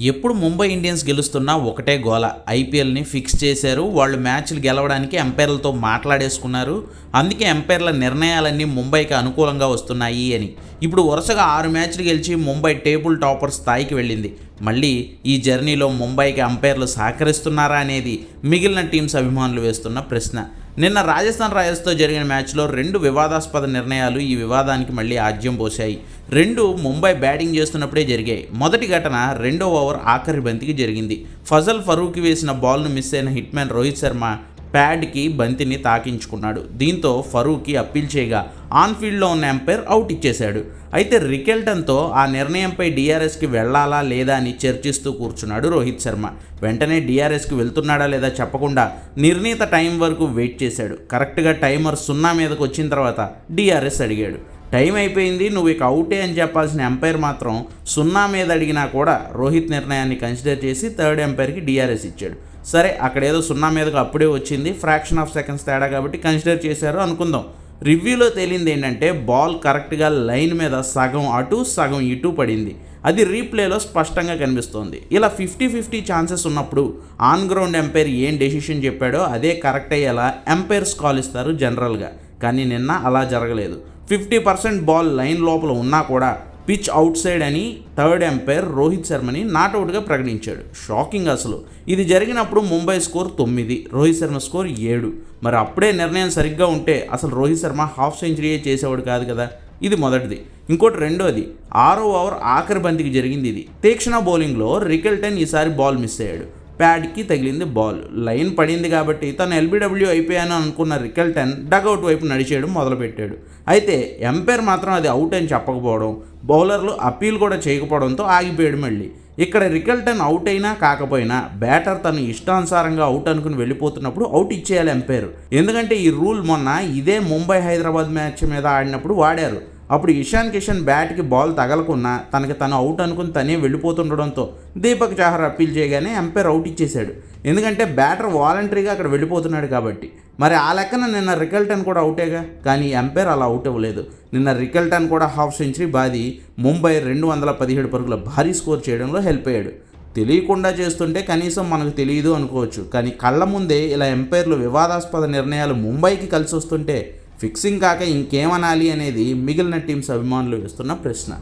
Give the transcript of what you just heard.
ఎప్పుడు ముంబై ఇండియన్స్ గెలుస్తున్నా ఒకటే గోల. ఐపీఎల్ని ఫిక్స్ చేశారు. వాళ్ళు మ్యాచ్లు గెలవడానికి ఎంపైర్లతో మాట్లాడేసుకున్నారు. అందుకే ఎంపైర్ల నిర్ణయాలన్నీ ముంబైకి అనుకూలంగా వస్తున్నాయి అని. ఇప్పుడు వరుసగా ఆరు మ్యాచ్లు గెలిచి ముంబై టేబుల్ టాపర్ స్థాయికి వెళ్ళింది. మళ్ళీ ఈ జర్నీలో ముంబైకి అంపైర్లు సహకరిస్తున్నారా అనేది మిగిలిన టీమ్స్ అభిమానులు వేస్తున్న ప్రశ్న. నిన్న రాజస్థాన్ రాయల్స్తో జరిగిన మ్యాచ్లో రెండు వివాదాస్పద నిర్ణయాలు ఈ వివాదానికి మళ్ళీ ఆజ్యం పోశాయి. రెండు ముంబై బ్యాటింగ్ చేస్తున్నప్పుడే జరిగాయి. మొదటి ఘటన రెండో ఓవర్ ఆఖరి బంతికి జరిగింది. ఫజల్ ఫరూక్ వేసిన బాల్ను మిస్ అయిన హిట్మ్యాన్ రోహిత్ శర్మ ప్యాడ్కి బంతిని తాకించుకున్నాడు. దీంతో ఫరూక్కి అప్పీల్ చేయగా ఆన్ఫీల్డ్లో ఉన్న ఎంపైర్ అవుట్ ఇచ్చేశాడు. అయితే రికెల్టన్తో ఆ నిర్ణయంపై డిఆర్ఎస్కి వెళ్ళాలా లేదా అని చర్చిస్తూ కూర్చున్నాడు రోహిత్ శర్మ. వెంటనే డిఆర్ఎస్కి వెళ్తున్నాడా లేదా చెప్పకుండా నిర్ణీత టైం వరకు వెయిట్ చేశాడు. కరెక్ట్గా టైమర్ సున్నా మీదకి వచ్చిన తర్వాత డిఆర్ఎస్ అడిగాడు. టైం అయిపోయింది నువ్వు ఇక అవుటే అని చెప్పాల్సిన ఎంపైర్ మాత్రం సున్నా మీద అడిగినా కూడా రోహిత్ నిర్ణయాన్ని కన్సిడర్ చేసి థర్డ్ ఎంపైర్కి డిఆర్ఎస్ ఇచ్చాడు. సరే అక్కడ ఏదో సున్నా మీదకు అప్పుడే వచ్చింది. ఫ్రాక్షన్ ఆఫ్ సెకండ్స్ తేడా కాబట్టి కన్సిడర్ చేశారు అనుకుందాం. రివ్యూలో తేలింది ఏంటంటే బాల్ కరెక్ట్గా లైన్ మీద సగం అటు సగం ఇటు పడింది. అది రీప్లేలో స్పష్టంగా కనిపిస్తోంది. ఇలా ఫిఫ్టీ ఫిఫ్టీ ఛాన్సెస్ ఉన్నప్పుడు ఆన్ గ్రౌండ్ ఎంపైర్ ఏం డెసిషన్ చెప్పాడో అదే కరెక్ట్ అయ్యేలా ఎంపైర్స్ కాల్ ఇస్తారు జనరల్గా కానీ నిన్న అలా జరగలేదు. ఫిఫ్టీ పర్సెంట్ బాల్ లైన్ లోపల ఉన్నా కూడా పిచ్ అవుట్ సైడ్ అని థర్డ్ ఎంపైర్ రోహిత్ శర్మని నాట్అవుట్గా ప్రకటించాడు. షాకింగ్ అసలు. ఇది జరిగినప్పుడు ముంబై స్కోర్ తొమ్మిది రోహిత్ శర్మ స్కోర్ ఏడు. మరి అప్పుడే నిర్ణయం సరిగ్గా ఉంటే అసలు రోహిత్ శర్మ హాఫ్ సెంచరీయే చేసేవాడు కాదు కదా? ఇది మొదటిది. ఇంకోటి రెండోది. ఆరో ఓవర్ ఆఖరి బంతికి జరిగింది ఇది. తీక్షణ బౌలింగ్లో రికెల్టన్ ఈసారి బాల్ మిస్ అయ్యాడు. ప్యాడ్కి తగిలింది బాల్. లైన్ పడింది కాబట్టి తను ఎల్బీడబ్ల్యూ అయిపోయాను అనుకున్న రికెల్టన్ డగౌట్ వైపు నడిచేయడం మొదలుపెట్టాడు. అయితే ఎంపైర్ మాత్రం అది అవుట్ అని చెప్పకపోవడం బౌలర్లు అప్పీల్ కూడా చేయకపోవడంతో ఆగిపోయాడు మళ్ళీ. ఇక్కడ రికెల్టన్ అవుట్ అయినా కాకపోయినా బ్యాటర్ తను ఇష్టానుసారంగా అవుట్ అనుకుని వెళ్ళిపోతున్నప్పుడు అవుట్ ఇచ్చేయాలి ఎంపైర్. ఎందుకంటే ఈ రూల్ మొన్న ఇదే ముంబై హైదరాబాద్ మ్యాచ్ మీద ఆడినప్పుడు వాడారు. అప్పుడు ఇషాన్ కిషన్ బ్యాట్కి బాల్ తగలకున్నా తనకి తను అవుట్ అనుకుని తనే వెళ్ళిపోతుండడంతో దీపక్ చాహర్ అప్పీల్ చేయగానే ఎంపైర్ అవుట్ ఇచ్చేశాడు. ఎందుకంటే బ్యాటర్ వాలంటరీగా అక్కడ వెళ్ళిపోతున్నాడు కాబట్టి. మరి ఆ లెక్కన నిన్న రికల్టన్ కూడా అవుటేగా? కానీ ఎంపైర్ అలా అవుట్ అవ్వలేదు. నిన్న రికల్టన్ కూడా హాఫ్ సెంచరీ బాది ముంబై రెండు వందల పదిహేడు పరుగుల భారీ స్కోర్ చేయడంలో హెల్ప్ అయ్యాడు. తెలియకుండా చేస్తుంటే కనీసం మనకు తెలియదు అనుకోవచ్చు. కానీ కళ్ళ ముందే ఇలా ఎంపైర్లు వివాదాస్పద నిర్ణయాలు ముంబైకి కలిసి వస్తుంటే ఫిక్సింగ్ కాక ఇంకేమనాలి అనేది మిగిలిన టీమ్స్ అభిమానులు వేస్తున్న ప్రశ్న.